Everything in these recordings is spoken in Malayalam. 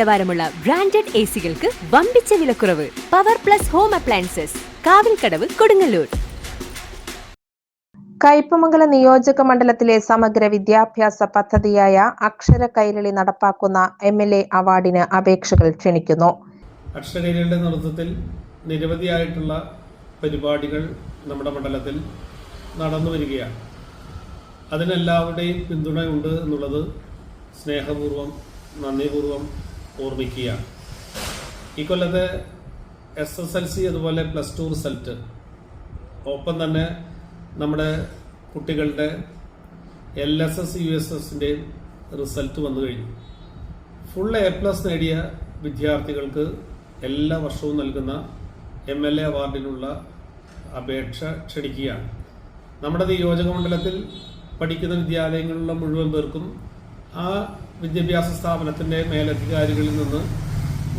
നിലവാരമുള്ള ബ്രാൻഡഡ് എ സികൾക്ക് വമ്പിച്ച വിലക്കുറവ്. Power plus home appliances Kavilkadavu Kodungallur. Kaipamangala നിയോജക മണ്ഡലത്തിലെ സമഗ്ര വിദ്യാഭ്യാസ പദ്ധതിയായ അക്ഷര കൈരളി നടപ്പാക്കുന്ന എം എൽ എ അവാർഡിന് അപേക്ഷകൾ ക്ഷണിക്കുന്നു. അക്ഷരകൈരളിയുടെ നേതൃത്വത്തിൽ നിരവധിയായിട്ടുള്ള പരിപാടികൾ നമ്മുടെ മണ്ഡലത്തിൽ നടന്നു വരികയാണ്. അതിനെല്ലാവരുടെയും പിന്തുണയുണ്ട് എന്നുള്ളത് സ്നേഹപൂർവം നന്ദിപൂർവം ഓർമ്മിക്കുകയാണ്. ഈ കൊല്ലത്തെ എസ് എസ് എൽ സി അതുപോലെ പ്ലസ് ടു റിസൾട്ട് ഒപ്പം തന്നെ നമ്മുടെ കുട്ടികളുടെ L S S U S എസിന്റെയും result വന്നു കഴിഞ്ഞു. ഫുൾ എ പ്ലസ് നേടിയ വിദ്യാർത്ഥികൾക്ക് എല്ലാ വർഷവും നൽകുന്ന എം എൽ എ അവാർഡിനുള്ള അപേക്ഷ ക്ഷണിക്കുകയാണ്. നമ്മുടെ നിയോജക മണ്ഡലത്തിൽ പഠിക്കുന്ന വിദ്യാലയങ്ങളിലുള്ള മുഴുവൻ പേർക്കും ആ വിദ്യാഭ്യാസ സ്ഥാപനത്തിന്റെ മേലധികാരികളിൽ നിന്ന്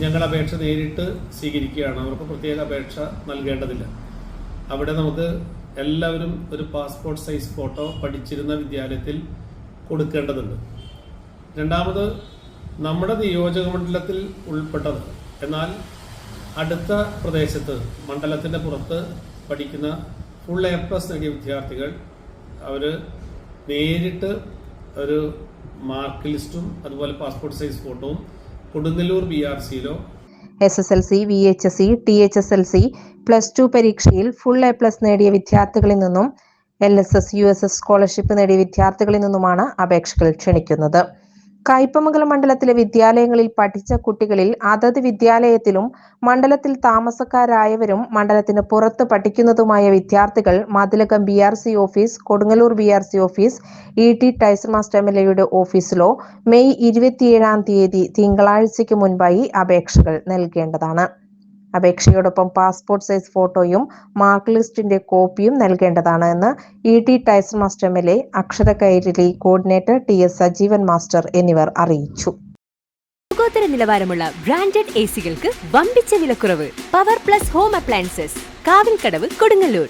ഞങ്ങൾ അപേക്ഷ നേരിട്ട് സ്വീകരിക്കുകയാണ്. അവർക്ക് പ്രത്യേക അപേക്ഷ നൽകേണ്ടതില്ല. അവിടെ നമുക്ക് എല്ലാവരും ഒരു പാസ്പോർട്ട് സൈസ് ഫോട്ടോ പഠിച്ചിരുന്ന വിദ്യാലയത്തിൽ കൊടുക്കേണ്ടതുണ്ട്. രണ്ടാമത് നമ്മുടെ നിയോജക മണ്ഡലത്തിൽ ഉൾപ്പെട്ടത് എന്നാൽ അടുത്ത പ്രദേശത്ത് മണ്ഡലത്തിന്റെ പുറത്ത് പഠിക്കുന്ന ഫുൾ എ പ്ലസ് നേടിയ വിദ്യാർത്ഥികൾ അവർ നേരിട്ട് ഒരു മാർക്ക് ലിസ്റ്റും അതുപോലെ പാസ്പോർട്ട് സൈസ് ഫോട്ടോവും Kodungallur B R സിയിലോ S S L C V H S C T H S L C plus two പരീക്ഷയിൽ ഫുൾ എ പ്ലസ് നേടിയ വിദ്യാർത്ഥികളിൽ നിന്നും L S S U S S scholarship നേടിയ വിദ്യാർത്ഥികളിൽ നിന്നുമാണ് അപേക്ഷകൾ ക്ഷണിക്കുന്നത്. കയ്പമംഗലം മണ്ഡലത്തിലെ വിദ്യാലയങ്ങളിൽ പഠിച്ച കുട്ടികളിൽ അതത് വിദ്യാലയത്തിലും മണ്ഡലത്തിൽ താമസക്കാരായവരും മണ്ഡലത്തിന് പുറത്ത് പഠിക്കുന്നതുമായ വിദ്യാർത്ഥികൾ Mathilakam B R C office Kodungallur B R C office E T Taison master M L എയുടെ ഓഫീസിലോ മെയ് ഇരുപത്തിയേഴാം തീയതി തിങ്കളാഴ്ചയ്ക്ക് മുൻപായി അപേക്ഷകൾ നൽകേണ്ടതാണ്. അപേക്ഷയോടൊപ്പം പാസ്പോർട്ട് സൈസ് ഫോട്ടോയും മാർക്ക് ലിസ്റ്റിന്റെ കോപ്പിയും നൽകേണ്ടതാണ് എന്ന് E T Taiser master M L A Akshara Kairali coordinator T S Sajeevan master എന്നിവർ അറിയിച്ചു. ലോകോത്തര നിലവാരമുള്ള ബ്രാൻഡഡ് എ സികൾക്ക് വമ്പിച്ച വിലക്കുറവ്. Power plus home appliances Kavilkadavu Kodungallur.